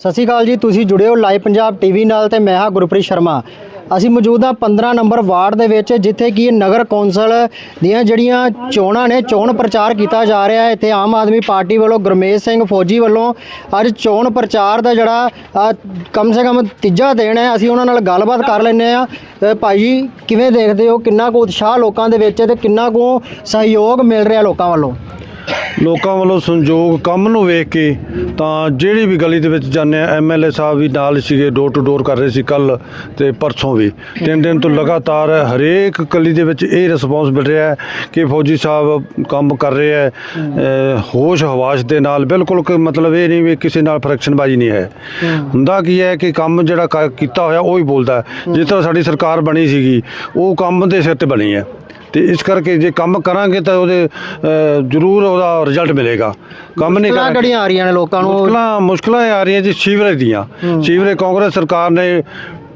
ਸਤਿ ਸ਼੍ਰੀ ਅਕਾਲ ਜੀ, ਤੁਸੀਂ ਜੁੜੇ ਹੋ ਲਾਈਵ ਪੰਜਾਬ ਟੀਵੀ ਨਾਲ ਤੇ ਮੈਂ ਹਾਂ ਗੁਰਪ੍ਰੀਤ ਸ਼ਰਮਾ। ਅਸੀਂ ਮੌਜੂਦ ਹਾਂ 15 ਨੰਬਰ ਵਾਰਡ ਦੇ ਵਿੱਚ, ਜਿੱਥੇ ਕਿ ਨਗਰ ਕੌਂਸਲ ਦੀਆਂ ਜਿਹੜੀਆਂ ਚੋਣਾਂ ਨੇ, ਚੋਣ ਪ੍ਰਚਾਰ ਕੀਤਾ ਜਾ ਰਿਹਾ ਹੈ। ਇੱਥੇ ਆਮ ਆਦਮੀ ਪਾਰਟੀ ਵੱਲੋਂ ਗੁਰਮੇਸ਼ ਸਿੰਘ ਫੌਜੀ ਵੱਲੋਂ ਅੱਜ ਚੋਣ ਪ੍ਰਚਾਰ ਦਾ ਜਿਹੜਾ ਕਮ ਸੇ ਕਮ ਤੀਜਾ ਦਿਨ ਹੈ। ਅਸੀਂ ਉਹਨਾਂ ਨਾਲ ਗੱਲਬਾਤ ਕਰ ਲੈਂਦੇ ਆ ਭਾਈ ਜੀ, ਕਿਵੇਂ ਦੇਖਦੇ ਹੋ? ਕਿੰਨਾ ਕੁ ਉਤਸ਼ਾਹ ਲੋਕਾਂ ਦੇ ਵਿੱਚ ਹੈ ਤੇ ਕਿੰਨਾ ਕੁ ਸਹਿਯੋਗ ਮਿਲ ਰਿਹਾ ਲੋਕਾਂ ਵੱਲੋਂ? ਲੋਕਾਂ ਵੱਲੋਂ ਸੰਯੋਗ ਕੰਮ ਨੂੰ ਵੇਖ ਕੇ ਤਾਂ ਜਿਹੜੀ ਵੀ ਗਲੀ ਦੇ ਵਿੱਚ ਜਾਂਦੇ ਆ ਐਮਐਲਏ ਸਾਹਿਬ ਵੀ ਨਾਲ ਸੀਗੇ ਡੋਰ ਟੂ ਡੋਰ ਕਰ ਰਹੇ ਸੀ ਕੱਲ ਤੇ ਪਰਸੋਂ ਵੀ। ਤਿੰਨ ਦਿਨ ਤੋਂ ਲਗਾਤਾਰ ਹਰੇਕ ਗਲੀ ਦੇ ਵਿੱਚ ਇਹ ਰਿਸਪੌਂਸ ਮਿਲ ਰਿਹਾ ਹੈ ਕਿ ਫੌਜੀ ਸਾਹਿਬ ਕੰਮ ਕਰ ਰਹੇ ਹੈ। ਹੋਸ਼ ਹਵਾਸ ਦੇ ਨਾਲ, ਬਿਲਕੁਲ ਕੋਈ ਮਤਲਬ ਇਹ ਨਹੀਂ ਵੀ ਕਿਸੇ ਨਾਲ ਫਰੈਕਸ਼ਨਬਾਜ਼ੀ ਨਹੀਂ ਹੈ। ਹੁੰਦਾ ਕੀ ਹੈ ਕਿ ਕੰਮ ਜਿਹੜਾ ਕ- ਕੀਤਾ ਹੋਇਆ ਉਹ ਹੀ ਬੋਲਦਾ ਜਿਸ ਤਰ੍ਹਾਂ ਸਾਡੀ ਸਰਕਾਰ ਬਣੀ ਸੀਗੀ, ਉਹ ਕੰਮ ਦੇ ਸਿਰ ਤੇ ਬਣੀ ਹੈ। ਤੇ ਇਸ ਕਰਕੇ ਜੇ ਕੰਮ ਕਰਾਂਗੇ ਤਾਂ ਉਹਦੇ ਜ਼ਰੂਰ ਉਹਦਾ ਰਿਜ਼ਲਟ ਮਿਲੇਗਾ। ਕੰਮ ਨਹੀਂ ਕਰਾਂਗੇ। ਗੜੀਆਂ ਆ ਰਹੀਆਂ ਨੇ ਲੋਕਾਂ ਨੂੰ? ਮੁਸ਼ਕਲਾਂ ਮੁਸ਼ਕਲਾਂ ਆ ਰਹੀਆਂ ਜੀ ਸੀਵਰੇਜ ਦੀਆਂ। ਸੀਵਰੇਜ ਕਾਂਗਰਸ ਸਰਕਾਰ ਨੇ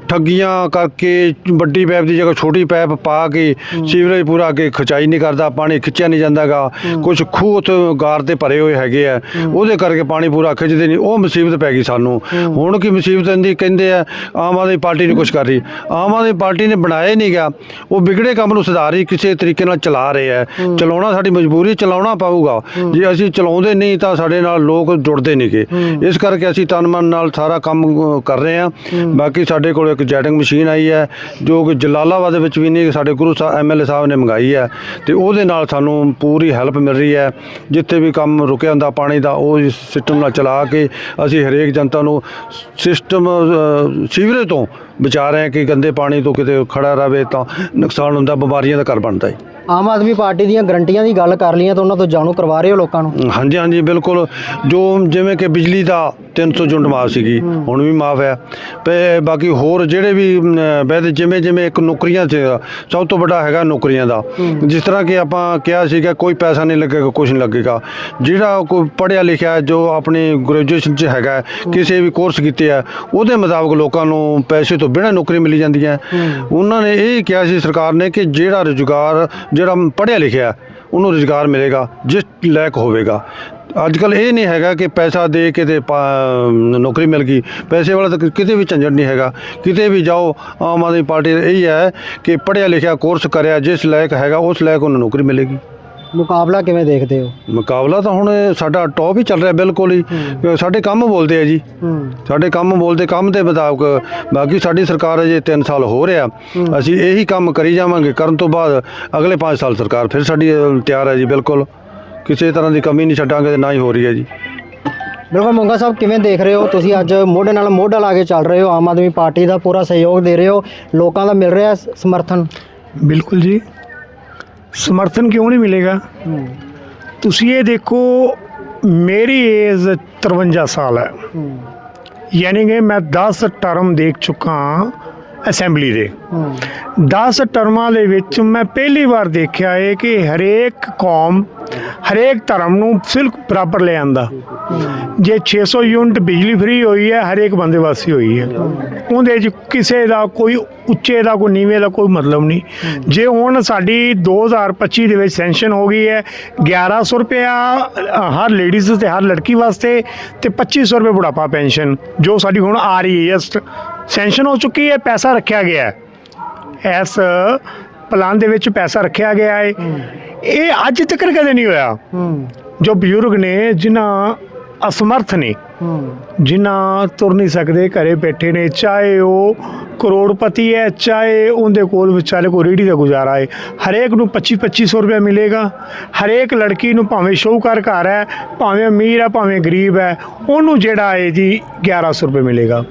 ਠੱਗੀਆਂ ਕਰਕੇ ਵੱਡੀ ਪੈਪ ਦੀ ਜਗ੍ਹਾ ਛੋਟੀ ਪੈਪ ਪਾ ਕੇ ਸੀਵਰੇਜ ਪੂਰਾ ਅੱਗੇ ਖਿਚਾਈ ਨਹੀਂ ਕਰਦਾ ਪਾਣੀ ਖਿੱਚਿਆ ਨਹੀਂ ਜਾਂਦਾਗਾ। ਕੁਝ ਖੂਹ ਉੱਥੇ ਗਾਰ ਤੇ ਭਰੇ ਹੋਏ ਹੈਗੇ ਆ। ਉਹਦੇ ਕਰਕੇ ਪਾਣੀ ਪੂਰਾ ਖਿੱਚਦੇ ਨਹੀਂ। ਉਹ ਮੁਸੀਬਤ ਪੈ ਗਈ ਸਾਨੂੰ। ਹੁਣ ਕੀ ਮੁਸੀਬਤ ਆਂਦੀ ਕਹਿੰਦੇ ਆ ਆਮ ਆਦਮੀ ਪਾਰਟੀ ਨਹੀਂ ਕੁਝ ਕਰ ਰਹੀ। ਆਮ ਆਦਮੀ ਪਾਰਟੀ ਨੇ ਬਣਾਇਆ ਹੀ ਨਹੀਂ ਗਿਆ ਉਹ ਵਿਗੜੇ ਕੰਮ ਨੂੰ ਸੁਧਾਰੀ ਕਿਸੇ ਤਰੀਕੇ ਨਾਲ ਚਲਾ ਰਹੇ ਆ। ਚਲਾਉਣਾ ਸਾਡੀ ਮਜਬੂਰੀ ਚਲਾਉਣਾ ਪਊਗਾ। ਜੇ ਅਸੀਂ ਚਲਾਉਂਦੇ ਨਹੀਂ ਤਾਂ ਸਾਡੇ ਨਾਲ ਲੋਕ ਜੁੜਦੇ ਨਹੀਂਗੇ। ਇਸ ਕਰਕੇ ਅਸੀਂ ਤਨ ਮਨ ਨਾਲ ਸਾਰਾ ਕੰਮ ਕਰ ਰਹੇ ਹਾਂ। ਬਾਕੀ ਸਾਡੇ ਕੋਲ ਇੱਕ ਜੈਟਿੰਗ ਮਸ਼ੀਨ ਆਈ ਹੈ ਜੋ ਕਿ ਜਲਾਲਾਬਾਦ ਦੇ ਵਿੱਚ ਵੀ ਨਹੀਂ ਸਾਡੇ ਗੁਰੂ ਸਾਹਿਬ ਐਮਐਲਏ ਸਾਹਿਬ ਨੇ ਮੰਗਾਈ ਹੈ। ਤੇ ਉਹਦੇ ਨਾਲ ਸਾਨੂੰ ਪੂਰੀ ਹੈਲਪ ਮਿਲ ਰਹੀ ਹੈ। ਜਿੱਥੇ ਵੀ ਕੰਮ ਰੁਕਿਆ ਹੁੰਦਾ ਪਾਣੀ ਦਾ ਉਹ ਸਿਸਟਮ ਨਾਲ ਚਲਾ ਕੇ ਅਸੀਂ ਹਰੇਕ ਜਨਤਾ ਨੂੰ ਸਿਸਟਮ ਸੀਵਰੇਜ ਤੋਂ ਬਚਾ ਰਹੇ ਹਾਂ ਕਿ ਗੰਦੇ ਪਾਣੀ ਤੋਂ ਕਿਤੇ ਖੜਾ ਰਵੇ ਤਾਂ ਨੁਕਸਾਨ ਹੁੰਦਾ ਬਿਮਾਰੀਆਂ ਦਾ ਘਰ ਬਣਦਾ ਹੈ। ਆਮ ਆਦਮੀ ਪਾਰਟੀ ਦੀਆਂ ਗਰੰਟੀਆਂ ਦੀ ਗੱਲ ਕਰ ਲਈਆਂ ਤਾਂ ਉਹਨਾਂ ਤੋਂ ਜਾਣੂ ਕਰਵਾ ਰਹੇ ਹੋ ਲੋਕਾਂ ਨੂੰ? ਹਾਂਜੀ ਹਾਂਜੀ ਬਿਲਕੁਲ। ਜੋ ਜਿਵੇਂ ਕਿ ਬਿਜਲੀ ਦਾ 300 ਯੂਨਿਟ ਮਾਫ ਸੀਗੀ ਹੁਣ ਵੀ ਮਾਫ ਹੈ। ਤੇ ਬਾਕੀ ਹੋਰ ਜਿਹੜੇ ਵੀ ਵੈਦ ਜਿਵੇਂ ਜਿਵੇਂ ਇੱਕ ਨੌਕਰੀਆਂ 'ਚ ਸਭ ਤੋਂ ਵੱਡਾ ਹੈਗਾ ਨੌਕਰੀਆਂ ਦਾ। ਜਿਸ ਤਰ੍ਹਾਂ ਕਿ ਆਪਾਂ ਕਿਹਾ ਸੀਗਾ ਕੋਈ ਪੈਸਾ ਨਹੀਂ ਲੱਗੇਗਾ ਕੁਝ ਨਹੀਂ ਲੱਗੇਗਾ। ਜਿਹੜਾ ਕੋਈ ਪੜ੍ਹਿਆ ਲਿਖਿਆ ਜੋ ਆਪਣੀ ਗ੍ਰੈਜੂਏਸ਼ਨ 'ਚ ਹੈਗਾ ਕਿਸੇ ਵੀ ਕੋਰਸ ਕੀਤੇ ਆ ਉਹਦੇ ਮੁਤਾਬਕ ਲੋਕਾਂ ਨੂੰ ਪੈਸੇ ਤੋਂ ਬਿਨਾਂ ਨੌਕਰੀ ਮਿਲੀ ਜਾਂਦੀ ਹੈ। ਉਹਨਾਂ ਨੇ ਇਹ ਕਿਹਾ ਸੀ ਸਰਕਾਰ ਨੇ ਕਿ ਜਿਹੜਾ ਰੁਜ਼ਗਾਰ ਜਿਹੜਾ ਪੜ੍ਹਿਆ ਲਿਖਿਆ ਉਹਨੂੰ ਰੁਜ਼ਗਾਰ ਮਿਲੇਗਾ ਜਿਸ ਲਾਇਕ ਹੋਵੇਗਾ। ਅੱਜ ਕੱਲ ਇਹ ਨਹੀਂ ਹੈਗਾ ਕਿ ਪੈਸਾ ਦੇ ਕੇ ਤੇ ਪਾ- ਨੌਕਰੀ ਮਿਲ ਗਈ। ਪੈਸੇ ਵਾਲਾ ਤਾਂ ਕਿਤੇ ਵੀ ਝੰਜਟ ਨਹੀਂ ਹੈਗਾ। ਕਿਤੇ ਵੀ ਜਾਓ ਆਮ ਆਦਮੀ ਪਾਰਟੀ ਦਾ ਇਹ ਹੈ ਕਿ ਪੜ੍ਹਿਆ ਲਿਖਿਆ ਕੋਰਸ ਕਰਿਆ ਜਿਸ ਲਾਇਕ ਹੈਗਾ ਉਸ ਲਾਇਕ ਉਹਨੂੰ ਨੌਕਰੀ ਮਿਲੇਗੀ। ਮੁਕਾਬਲਾ ਕਿਵੇਂ ਦੇਖਦੇ ਹੋ? ਮੁਕਾਬਲਾ ਤਾਂ ਹੁਣ ਸਾਡਾ ਟੌਪ ਹੀ ਚੱਲ ਰਿਹਾ ਬਿਲਕੁਲ ਹੀ। ਸਾਡੇ ਕੰਮ ਬੋਲਦੇ ਆ ਜੀ। ਹੂੰ। ਸਾਡੇ ਕੰਮ ਬੋਲਦੇ ਕੰਮ ਦੇ ਮੁਤਾਬਕ ਬਾਕੀ ਸਾਡੀ ਸਰਕਾਰ ਅਜੇ 3 ਸਾਲ ਹੋ ਰਿਹਾ। ਅਸੀਂ ਇਹੀ ਕੰਮ ਕਰੀ ਜਾਵਾਂਗੇ। ਕਰਨ ਤੋਂ ਬਾਅਦ ਅਗਲੇ 5 ਸਾਲ ਸਰਕਾਰ ਫਿਰ ਸਾਡੀ ਅ, ਤਿਆਰ ਹੈ ਜੀ ਬਿਲਕੁਲ। ਕਿਸੇ ਤਰ੍ਹਾਂ ਦੀ ਕਮੀ ਨਹੀਂ ਛੱਡਾਂਗੇ ਤੇ ਨਾ ਹੀ ਹੋ ਰਹੀ ਹੈ ਜੀ। ਬਿਲਕੁਲ ਮੰਗਾ ਸਾਹਿਬ ਕਿਵੇਂ ਦੇਖ ਰਹੇ ਹੋ? ਤੁਸੀਂ ਅੱਜ ਮੋਢੇ ਨਾਲ ਮੋਢਾ ਲਾ ਕੇ ਚੱਲ ਰਹੇ ਹੋ ਆਮ ਆਦਮੀ ਪਾਰਟੀ ਦਾ ਪੂਰਾ ਸਹਿਯੋਗ ਦੇ ਰਹੇ ਹੋ ਲੋਕਾਂ ਦਾ ਮਿਲ ਰਿਹਾ ਸਮਰਥਨ? ਬਿਲਕੁਲ ਜੀ। ਸਮਰਥਨ ਕਿਉਂ ਨਹੀਂ ਮਿਲੇਗਾ? ਤੁਸੀਂ ਇਹ ਦੇਖੋ ਮੇਰੀ ਏਜ 53 ਸਾਲ ਹੈ। ਯਾਨੀ ਕਿ ਮੈਂ 10 ਟਰਮ ਦੇਖ ਚੁੱਕਾ ਹਾਂ। ਅਸੈਂਬਲੀ ਦੇ। 10 ਟਰਮਾਂ ਦੇ ਵਿੱਚ ਮੈਂ ਪਹਿਲੀ ਵਾਰ ਦੇਖਿਆ ਹੈ ਕਿ ਹਰੇਕ ਕੌਮ, ਹਰੇਕ ਧਰਮ ਨੂੰ ਸਿਰਫ ਬਰਾਬਰ ਲੈ ਆਂਦਾ। ਜੇ 600 ਯੂਨਿਟ ਬਿਜਲੀ ਫ੍ਰੀ ਹੋਈ ਹੈ, ਹਰੇਕ ਬੰਦੇ ਵਾਸਤੇ ਹੋਈ ਹੈ। ਉਹਦੇ 'ਚ ਕਿਸੇ ਦਾ ਕੋਈ ਉੱਚੇ ਦਾ, ਕੋਈ ਨੀਵੇਂ ਦਾ ਕੋਈ ਮਤਲਬ ਨਹੀਂ। ਜੇ ਹੁਣ ਸਾਡੀ 2025 ਦੇ ਵਿੱਚ ਸੈਂਸ਼ਨ ਹੋ ਗਈ ਹੈ 1100 ਰੁਪਇਆ ਹਰ ਲੇਡੀਜ਼ ਤੇ ਹਰ ਲੜਕੀ ਵਾਸਤੇ ਤੇ 2500 ਰੁਪਏ ਬੁਢਾਪਾ ਪੈਨਸ਼ਨ, ਜੋ ਸਾਡੀ ਹੁਣ ਆ ਰਹੀ ਹੈ ਸੈਂਸ਼ਨ ਹੋ ਚੁੱਕੀ ਹੈ, ਪੈਸਾ ਰੱਖਿਆ ਗਿਆ ਹੈ। ਇਸ ਪਲਾਨ ਦੇ ਵਿੱਚ ਪੈਸਾ ਰੱਖਿਆ ਗਿਆ ਹੈ। ਇਹ ਅੱਜ ਤੱਕ ਕਦੇ ਨਹੀਂ ਹੋਇਆ। ਜੋ ਬਜ਼ੁਰਗ ਨੇ, ਜਿਨ੍ਹਾਂ ਅਸਮਰਥ ਨੇ ਹੂੰ ਜਿਨ੍ਹਾਂ ਤੁਰ ਨਹੀਂ ਸਕਦੇ, ਘਰੇ ਬੈਠੇ ਨੇ, ਚਾਹੇ ਉਹ ਕਰੋੜਪਤੀ ਹੈ, ਚਾਹੇ ਉਹਦੇ ਕੋਲ ਵਿਚਾਲੇ ਕੋਈ ਰੇੜੀ ਦਾ ਗੁਜ਼ਾਰਾ ਹੈ, ਹਰੇਕ ਨੂੰ 25 2500 ਰੁਪਏ ਮਿਲੇਗਾ। ਹਰੇਕ ਲੜਕੀ ਨੂੰ ਭਾਵੇਂ ਸ਼ੌਹਕਾਰ ਘਰ ਹੈ, ਭਾਵੇਂ ਅਮੀਰ ਹੈ, ਭਾਵੇਂ ਗਰੀਬ ਹੈ, ਉਹਨੂੰ ਜਿਹੜਾ ਹੈ ਜੀ 1100 ਰੁਪਏ ਮਿਲੇਗਾ।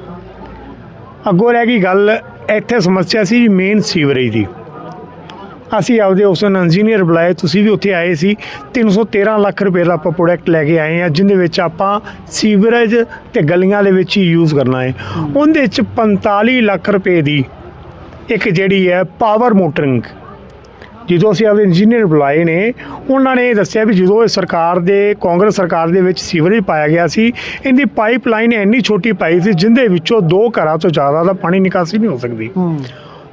ਅੱਗੋਂ ਰਹਿ ਗਈ ਗੱਲ, ਇੱਥੇ ਸਮੱਸਿਆ ਸੀ ਮੇਨ ਸੀਵਰੇਜ ਦੀ। ਅਸੀਂ ਆਪਦੇ ਉਸ ਨੂੰ ਇੰਜੀਨੀਅਰ ਬੁਲਾਏ, ਤੁਸੀਂ ਵੀ ਉੱਥੇ ਆਏ ਸੀ। 313 ਲੱਖ ਰੁਪਏ ਦਾ ਆਪਾਂ ਪ੍ਰੋਡਕਟ ਲੈ ਕੇ ਆਏ ਆ ਜਿੰਦੇ ਵਿੱਚ ਆਪਾਂ ਸੀਵਰੇਜ ਤੇ ਗਲੀਆਂ ਦੇ ਵਿੱਚ ਹੀ ਯੂਜ਼ ਕਰਨਾ ਹੈ। ਉਹਦੇ ਵਿੱਚ 45 ਲੱਖ ਰੁਪਏ ਦੀ ਇੱਕ ਜਿਹੜੀ ਹੈ ਪਾਵਰ ਮੋਟਰਿੰਗ ਜਦੋਂ ਅਸੀਂ ਆਪਦੇ ਇੰਜੀਨੀਅਰ ਬੁਲਾਏ ਨੇ ਉਹਨਾਂ ਨੇ ਇਹ ਦੱਸਿਆ ਵੀ ਜਦੋਂ ਇਹ ਸਰਕਾਰ ਦੇ ਕਾਂਗਰਸ ਸਰਕਾਰ ਦੇ ਵਿੱਚ ਸੀਵਰੇਜ ਪਾਇਆ ਗਿਆ ਸੀ ਇਹਦੀ ਪਾਈਪਲਾਈਨ ਇੰਨੀ ਛੋਟੀ ਪਾਈ ਸੀ ਜਿੰਦੇ ਵਿੱਚੋਂ ਦੋ ਘਰਾਂ ਤੋਂ ਜ਼ਿਆਦਾ ਦਾ ਪਾਣੀ ਨਿਕਾਸੀ ਨਹੀਂ ਹੋ ਸਕਦੀ।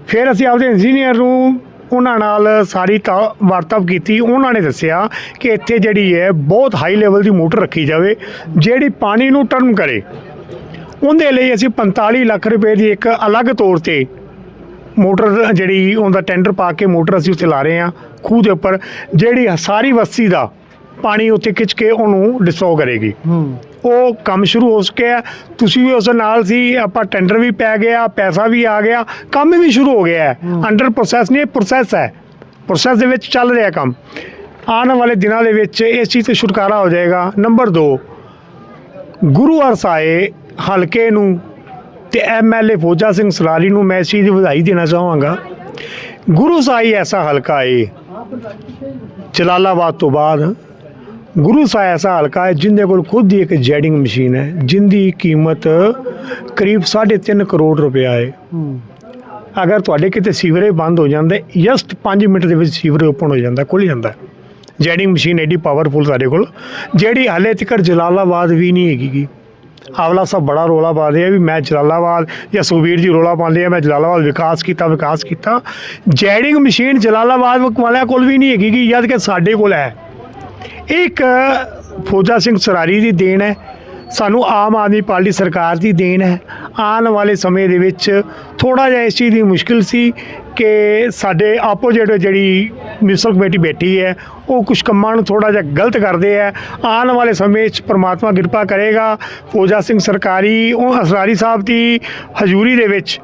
ਫਿਰ ਅਸੀਂ ਆਪਦੇ ਇੰਜੀਨੀਅਰ ਨੂੰ ਉਹਨਾਂ ਨਾਲ ਸਾਰੀ ਵਾਰਤਾਪ ਕੀਤੀ। ਉਹਨਾਂ ਨੇ ਦੱਸਿਆ ਕਿ ਇੱਥੇ ਜਿਹੜੀ ਹੈ ਬਹੁਤ ਹਾਈ ਲੈਵਲ ਦੀ ਮੋਟਰ ਰੱਖੀ ਜਾਵੇ ਜਿਹੜੀ ਪਾਣੀ ਨੂੰ ਟਰਨ ਕਰੇ। ਉਹਦੇ ਲਈ ਅਸੀਂ 45 ਲੱਖ ਰੁਪਏ ਦੀ ਇੱਕ ਅਲੱਗ ਤੌਰ ਤੇ ਮੋਟਰ ਜਿਹੜੀ ਉਹਦਾ ਟੈਂਡਰ ਪਾ ਕੇ ਮੋਟਰ ਅਸੀਂ ਉੱਥੇ ਲਾ ਰਹੇ ਹਾਂ ਖੂਹ ਦੇ ਉੱਪਰ ਜਿਹੜੀ ਸਾਰੀ ਵਸਤੀ ਦਾ ਪਾਣੀ ਉੱਥੇ ਖਿੱਚ ਕੇ ਉਹਨੂੰ ਡਿਸਟਰੋ ਕਰੇਗੀ। ਉਹ ਕੰਮ ਸ਼ੁਰੂ ਹੋ ਚੁੱਕਿਆ ਤੁਸੀਂ ਵੀ ਉਸ ਨਾਲ ਸੀ ਆਪਾਂ ਟੈਂਡਰ ਵੀ ਪੈ ਗਿਆ ਪੈਸਾ ਵੀ ਆ ਗਿਆ ਕੰਮ ਵੀ ਸ਼ੁਰੂ ਹੋ ਗਿਆ ਹੈ। ਅੰਡਰ ਪ੍ਰੋਸੈਸ ਨਹੀਂ ਪ੍ਰੋਸੈਸ ਹੈ। ਪ੍ਰੋਸੈਸ ਦੇ ਵਿੱਚ ਚੱਲ ਰਿਹਾ ਕੰਮ। ਆਉਣ ਵਾਲੇ ਦਿਨਾਂ ਦੇ ਵਿੱਚ ਇਸ ਚੀਜ਼ ਤੋਂ ਛੁਟਕਾਰਾ ਹੋ ਜਾਏਗਾ। ਨੰਬਰ 2 ਗੁਰੂ ਅਰਸਾਏ ਹਲਕੇ ਨੂੰ ਤੇ ਐਮਐਲਏ ਫੌਜਾ ਸਿੰਘ ਸਰਾਰੀ ਨੂੰ ਮੈਂ ਇਸ ਚੀਜ਼ ਦੀ ਵਧਾਈ ਦੇਣਾ ਚਾਹਾਂਗਾ। ਗੁਰੂ ਸਾਈ ਐਸਾ ਹਲਕਾ ਏ, ਜਲਾਲਾਬਾਦ ਤੋਂ ਬਾਅਦ। ਗੁਰੂ ਸਾਹਿਬ ਐਸਾ ਹਲਕਾ ਹੈ ਜਿੰਦੇ ਕੋਲ ਖੁਦ ਹੀ ਇੱਕ ਜੈਡਿੰਗ ਮਸ਼ੀਨ ਹੈ, ਜਿੰਦੀ ਕੀਮਤ ਕਰੀਬ 3.5 ਕਰੋੜ ਰੁਪਇਆ ਹੈ ਅਗਰ ਤੁਹਾਡੇ ਕਿਤੇ ਸੀਵਰੇਜ ਬੰਦ ਹੋ ਜਾਂਦੇ, ਜਸਟ 5 ਮਿੰਟ ਦੇ ਵਿੱਚ ਸੀਵਰੇਜ ਓਪਨ ਹੋ ਜਾਂਦਾ ਖੁੱਲ ਜਾਂਦਾ। ਜੈਡਿੰਗ ਮਸ਼ੀਨ ਐਡੀ ਪਾਵਰਫੁਲ ਸਾਡੇ ਕੋਲ, ਜਿਹੜੀ ਹਾਲੇ ਤੱਕ ਜਲਾਲਾਬਾਦ ਵੀ ਨਹੀਂ ਹੈਗੀ ਆਵਲਾ ਸਾਹਿਬ ਬੜਾ ਰੋਲਾ ਪਾਦੇ ਆ ਵੀ ਮੈਂ ਜਲਾਲਾਬਾਦ ਜਾਂ ਸੁਖਬੀਰ ਜੀ ਰੋਲਾ ਪਾਉਂਦੇ ਆ ਮੈਂ ਜਲਾਲਾਬਾਦ ਵਿਕਾਸ ਕੀਤਾ ਵਿਕਾਸ ਕੀਤਾ। ਜੈਡਿੰਗ ਮਸ਼ੀਨ ਜਲਾਲਾਬਾਦ ਵਾਲਿਆਂ ਕੋਲ ਵੀ ਨਹੀਂ ਹੈਗੀ ਗੀ, ਯਾਦ ਕਿ ਸਾਡੇ ਕੋਲ ਹੈ। ਇੱਕ ਫੌਜਾ ਸਿੰਘ ਸਰਾਰੀ ਦੀ ਦੇਣ ਹੈ। ਸਾਨੂੰ ਆਮ ਆਦਮੀ ਪਾਰਟੀ ਸਰਕਾਰ ਦੀ ਦੇਣ ਹੈ। ਆਉਣ ਵਾਲੇ ਸਮੇਂ ਦੇ ਵਿੱਚ ਥੋੜਾ ਜਿਹਾ ਇਸ ਚੀਜ਼ ਦੀ ਮੁਸ਼ਕਿਲ ਸੀ ਕਿ ਸਾਡੇ ਆਪੋਜੀਟ ਜਿਹੜੀ ਮਿਊਨਿਸਪਲ ਕਮੇਟੀ ਬੈਠੀ ਹੈ। ਉਹ ਕੁਝ ਕੰਮਾਂ ਨੂੰ ਥੋੜਾ ਜਿਹਾ ਗਲਤ ਕਰਦੇ ਹੈ। ਆਉਣ ਵਾਲੇ ਸਮੇਂ 'ਚ ਪ੍ਰਮਾਤਮਾ ਕਿਰਪਾ ਕਰੇਗਾ। ਫੌਜਾ ਸਿੰਘ ਸਰਕਾਰੀ ਉਹ ਅਸਰਾਰੀ ਸਾਹਿਬ ਦੀ ਹਜ਼ੂਰੀ ਦੇ ਵਿੱਚ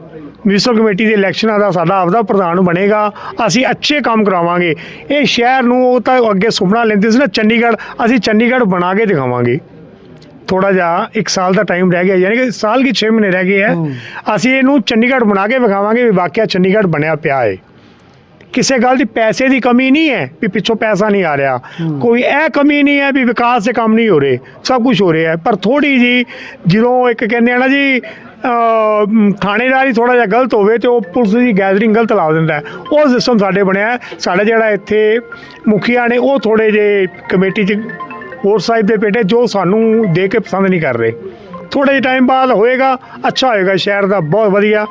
ਮਿਊਨਿਸਪਲ ਕਮੇਟੀ ਦੇ ਇਲੈਕਸ਼ਨਾਂ ਦਾ ਸਾਡਾ ਆਪਦਾ ਪ੍ਰਧਾਨ ਬਣੇਗਾ। ਅਸੀਂ ਅੱਛੇ ਕੰਮ ਕਰਾਵਾਂਗੇ। ਇਹ ਸ਼ਹਿਰ ਨੂੰ ਉਹ ਤਾਂ ਅੱਗੇ ਸੁਪਨਾ ਲੈਂਦੇ ਸੀ ਨਾ ਚੰਡੀਗੜ੍ਹ ਅਸੀਂ ਚੰਡੀਗੜ੍ਹ ਬਣਾ ਕੇ ਦਿਖਾਵਾਂਗੇ। ਥੋੜਾ ਜਿਹਾ ਇੱਕ ਸਾਲ ਦਾ ਟਾਈਮ ਰਹਿ ਗਿਆ ਯਾਨੀ ਕਿ ਸਾਲ ਕੀ 6 ਮਹੀਨੇ ਰਹਿ ਗਏ ਹੈ। ਅਸੀਂ ਇਹਨੂੰ ਚੰਡੀਗੜ੍ਹ ਬਣਾ ਕੇ ਵਿਖਾਵਾਂਗੇ ਵੀ ਵਾਕਿਆ ਚੰਡੀਗੜ੍ਹ ਬਣਿਆ ਪਿਆ ਹੈ। ਕਿਸੇ ਗੱਲ ਦੀ ਪੈਸੇ ਦੀ ਕਮੀ ਨਹੀਂ ਹੈ ਵੀ ਪਿੱਛੋਂ ਪੈਸਾ ਨਹੀਂ ਆ ਰਿਹਾ। ਕੋਈ ਇਹ ਕਮੀ ਨਹੀਂ ਹੈ ਵੀ ਵਿਕਾਸ ਦੇ ਕੰਮ ਨਹੀਂ ਹੋ ਰਹੇ ਸਭ ਕੁਝ ਹੋ ਰਿਹਾ ਹੈ। ਪਰ ਥੋੜੀ ਜੀ ਜਦੋਂ ਇੱਕ ਕਹਿੰਦੇ ਆ ਨਾ ਜੀ ਥਾਣੇਦਾਰ ਹੀ ਥੋੜਾ ਜਿਹਾ ਗਲਤ ਹੋਵੇ ਤੇ ਉਹ ਪੁਲਿਸ ਦੀ ਗੈਦਰਿੰਗ ਗਲਤ ਲਾ ਦਿੰਦਾ। ਉਹ ਸਿਸਟਮ ਸਾਡੇ ਬਣਿਆ। ਸਾਡਾ ਜਿਹੜਾ ਇੱਥੇ ਮੁਖੀਆ ਨੇ ਉਹ ਥੋੜੇ ਜੇ ਕਮੇਟੀ 'ਚ ਹੋਰ ਸਾਹਿਬ ਦੇ ਬੇਟੇ ਜੋ ਸਾਨੂੰ ਦੇ ਕੇ ਪਸੰਦ ਨਹੀਂ ਕਰ ਰਹੇ। ਥੋੜੇ ਜਿਹੇ ਟਾਈਮ ਬਾਅਦ ਹੋਏਗਾ ਅੱਛਾ ਹੋਏਗਾ ਸ਼ਹਿਰ ਦਾ ਬਹੁਤ ਵਧੀਆ।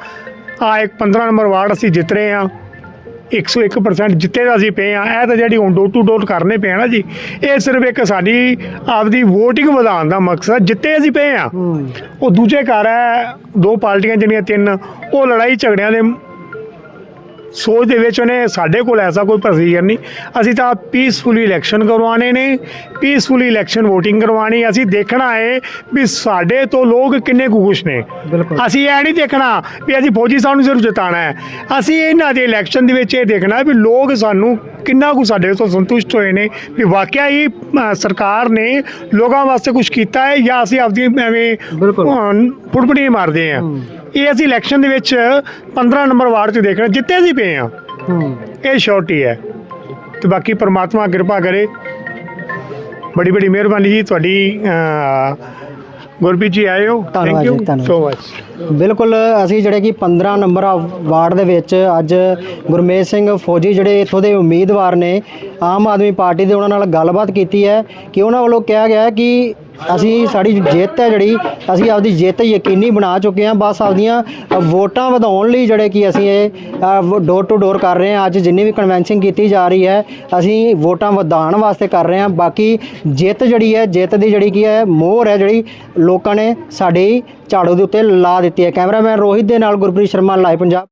ਆ ਇੱਕ 15 ਨੰਬਰ ਵਾਰਡ ਅਸੀਂ ਜਿੱਤ ਰਹੇ ਹਾਂ। 101% ਜਿੱਤੇ ਦਾ ਅਸੀਂ ਪਏ ਆ ਇਹ ਤਾਂ ਜਿਹੜੀ ਹੁਣ ਡੋਰ ਟੂ ਡੋਰ ਕਰਨੇ ਪਏ ਆ ਨਾ ਜੀ ਇਹ ਸਿਰਫ ਇੱਕ ਸਾਡੀ ਆਪਦੀ VOTING ਵਧਾਉਣ ਦਾ ਮਕਸਦ ਜਿੱਤੇ ਅਸੀਂ ਪਏ ਆ। ਉਹ ਦੂਜੇ ਘਰ ਹੈ ਦੋ ਪਾਰਟੀਆਂ ਜਿਹੜੀਆਂ ਤਿੰਨ ਉਹ ਲੜਾਈ ਝਗੜਿਆਂ ਦੇ ਸੋਚ ਦੇ ਵਿੱਚ ਉਹਨੇ ਸਾਡੇ ਕੋਲ ਐਸਾ ਕੋਈ ਪ੍ਰੋਸੀਜਰ ਨਹੀਂ। ਅਸੀਂ ਤਾਂ ਪੀਸਫੁਲੀ ਇਲੈਕਸ਼ਨ ਕਰਵਾਉਣੇ ਨੇ ਪੀਸਫੁਲੀ ਇਲੈਕਸ਼ਨ VOTING ਕਰਵਾਣੀ ਅਸੀਂ ਦੇਖਣਾ ਹੈ ਵੀ ਸਾਡੇ ਤੋਂ ਲੋਕ ਕਿੰਨੇ ਕੁ ਖੁਸ਼ ਨੇ। ਅਸੀਂ ਇਹ ਨਹੀਂ ਦੇਖਣਾ ਵੀ ਅਸੀਂ ਫੌਜੀ ਸਾਹਿਬ ਨੂੰ ਜ਼ਰੂਰ ਜਿਤਾਣਾ ਹੈ। ਅਸੀਂ ਇਹਨਾਂ ਦੇ ਇਲੈਕਸ਼ਨ ਦੇ ਵਿੱਚ ਇਹ ਦੇਖਣਾ ਵੀ ਲੋਕ ਸਾਨੂੰ ਕਿੰਨਾ ਕੁ ਸਾਡੇ ਤੋਂ ਸੰਤੁਸ਼ਟ ਹੋਏ ਨੇ ਵੀ ਵਾਕਿਆ ਹੀ ਸਰਕਾਰ ਨੇ ਲੋਕਾਂ ਵਾਸਤੇ ਕੁਝ ਕੀਤਾ ਹੈ ਜਾਂ ਅਸੀਂ ਆਪਦੀ ਐਵੇਂ ਫੁੜਫੁੜੀਆਂ ਮਾਰਦੇ ਆ ਇਹ ਅਸੀਂ ਇਲੈਕਸ਼ਨ ਦੇ ਵਿੱਚ 15 ਨੰਬਰ ਵਾਰਡ 'ਚ ਦੇਖਣਾ ਜਿੱਤੇ ਅਸੀਂ ਪਏ ਆ ਹੂੰ। ਇਹ ਸ਼ੋਰਟੀ ਹੈ ਤੇ ਬਾਕੀ ਪ੍ਰਮਾਤਮਾ ਕਿਰਪਾ ਕਰੇ। ਬੜੀ ਬੜੀ ਮਿਹਰਬਾਨੀ ਜੀ ਤੁਹਾਡੀ ਗੁਰਪ੍ਰੀਤ ਜੀ ਆਏ ਹੋ। ਜੀ, ਧੰਨਵਾਦ। ਸੋ ਮਚ ਬਿਲਕੁਲ ਅਸੀਂ ਜਿਹੜੇ ਕਿ 15 ਨੰਬਰ ਵਾਰਡ ਦੇ ਵਿੱਚ ਅੱਜ ਗੁਰਮੇਜ ਸਿੰਘ ਫੌਜੀ ਜਿਹੜੇ ਇੱਥੋਂ ਦੇ ਉਮੀਦਵਾਰ ਨੇ ਆਮ ਆਦਮੀ ਪਾਰਟੀ ਦੇ ਉਹਨਾਂ ਨਾਲ ਗੱਲਬਾਤ ਕੀਤੀ ਹੈ ਕਿ ਉਹਨਾਂ ਵੱਲੋਂ ਕਿਹਾ ਗਿਆ ਕਿ ਅਸੀਂ ਸਾਡੀ ਜਿੱਤ ਹੈ ਜਿਹੜੀ, ਅਸੀਂ ਆਪਦੀ ਜਿੱਤ ਯਕੀਨੀ ਬਣਾ ਚੁੱਕੇ ਹਾਂ, ਬਸ ਆਪਦੀਆਂ ਵੋਟਾਂ ਵਧਾਉਣ ਲਈ ਜਿਹੜੇ ਕਿ ਅਸੀਂ ਇਹ ਡੋਰ ਟੂ ਡੋਰ ਕਰ ਰਹੇ ਹਾਂ। ਅੱਜ ਜਿੰਨੀ ਵੀ ਕਨਵੈਨਸ਼ਨ ਕੀਤੀ ਜਾ ਰਹੀ ਹੈ, ਅਸੀਂ ਵੋਟਾਂ ਵਧਾਉਣ ਵਾਸਤੇ ਕਰ ਰਹੇ ਹਾਂ। ਬਾਕੀ ਜਿੱਤ ਜਿਹੜੀ ਹੈ, ਜਿੱਤ ਦੀ ਜਿਹੜੀ ਕੀ ਹੈ, ਮੋਹਰ ਹੈ ਜਿਹੜੀ, ਲੋਕਾਂ ਨੇ ਸਾਡੀ ਝਾੜੂ ਦੇ ਉੱਤੇ ਲਾ ਦਿੱਤੀ ਹੈ। ਕੈਮਰਾਮੈਨ ਰੋਹਿਤ ਦੇ ਨਾਲ ਗੁਰਪ੍ਰੀਤ ਸ਼ਰਮਾ, ਲਾਈਵ ਪੰਜਾਬ।